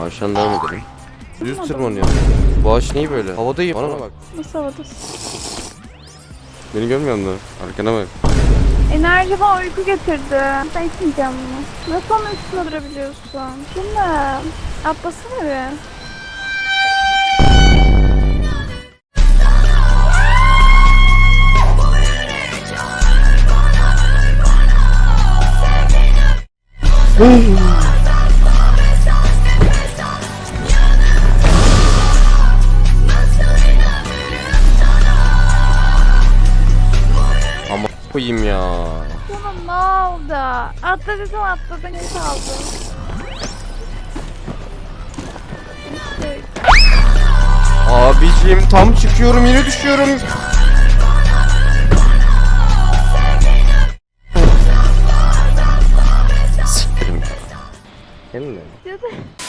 Ağaçtan devam edelim. Düz tırmanıyor. Bu ağaç niye böyle? Havadayım. Bana bak. Nasıl havadasın? Beni görmüyor musun? Arkana bak. Enerji bana uyku getirdi. Ben içmeyeceğim bunu. Nasıl onun üstüne durabiliyorsun? Değil mi? Atlasana bir. Koyayım ya. Canım ne oldu? Atladın ne kaldı? İşte Abicim tam çıkıyorum yine düşüyorum. Ya da